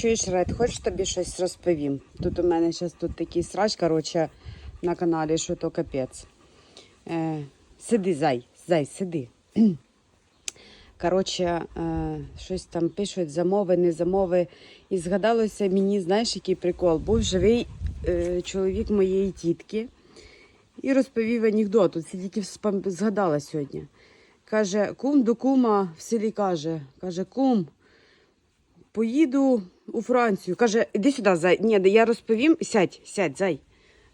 Чуєш, Ред, хочеш тобі щось розповім? Тут у мене зараз тут такий срач, коротше, на каналі, що то капець. Е, сиди, зай, зай, сиди. Коротше, е, щось там пишуть, замови, не замови. І згадалося мені, знаєш, який прикол. Був живий е, чоловік моєї тітки і розповів анекдот. Це тільки згадала сьогодні. Каже, кум до кума в селі каже, каже, кум, поїду у Францію. Каже, іди сюди, зай. Ні, я розповім. Сядь, сядь, зай.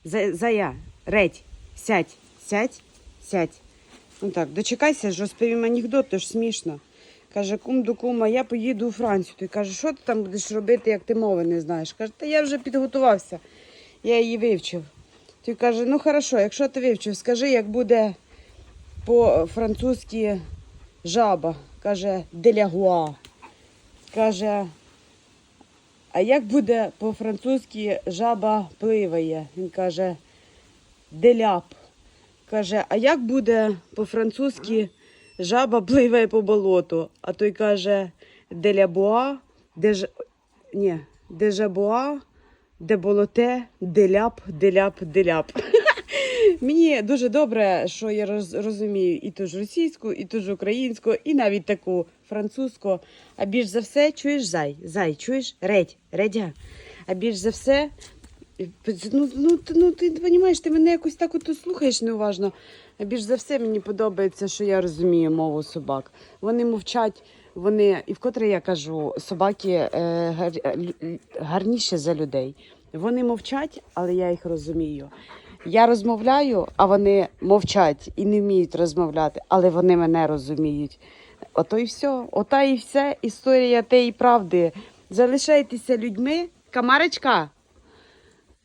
Зая, редь, сядь, сядь, сядь. Ну так, дочекайся ж, розповім анекдот, то ж смішно. Каже, кум до кума, я поїду у Францію. Той каже, що ти там будеш робити, як ти мови не знаєш? Каже, та я вже підготувався, я її вивчив. Той каже, ну хорошо, якщо ти вивчив, скажи, як буде по-французьки жаба. Каже, делягуа. Каже, а як буде по-французьки жаба пливає? Він каже, деляп. Каже, а як буде по-французьки жаба пливає по болоту? А той каже, делябуа, деж... Ні, дежабуа, де болоте, деляп, деляп, деляп. Мені дуже добре, що я роз, розумію і ту ж російську, і ту ж українську, і навіть таку французьку. А більш за все, чуєш зай, зай, чуєш? Редь, редя. А більш за все, ну, ну, ну ти розумієш, ти мене якось так от слухаєш неуважно. А більш за все мені подобається, що я розумію мову собак. Вони мовчать, вони, і вкотре я кажу, собаки е, гар, гарніші за людей. Вони мовчать, але я їх розумію. Я розмовляю, а вони мовчать і не вміють розмовляти, але вони мене розуміють. Ото і все, ота і все історія тієї правди. Залишайтеся людьми. Камарочка,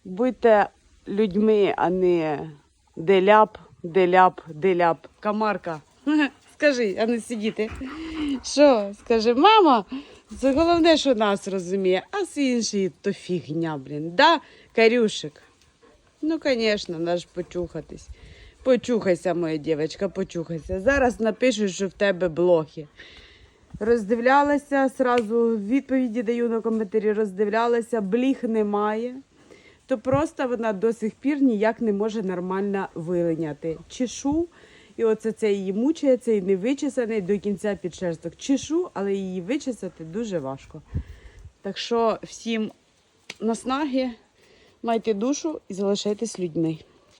будьте людьми, а не деляп, деляп, деляп. Камарка. Скажи, а не сидіти. Що? Скажи, мама, це головне, що нас розуміє, а всі інші то фігня, блін. Да, Карюшик? Ну, звісно, треба почухатись. Почухайся, моя дівчинка, почухайся. Зараз напишуть, що в тебе блохи. Роздивлялася, сразу відповіді даю на коментарі, роздивлялася, бліх немає. То просто вона до сих пір ніяк не може нормально вилиняти. Чешу, і оце це її мучає, цей не вичесаний до кінця підшерсток. Чешу, але її вичесати дуже важко. Так що всім наснаги, майте душу і залишайтесь людьми.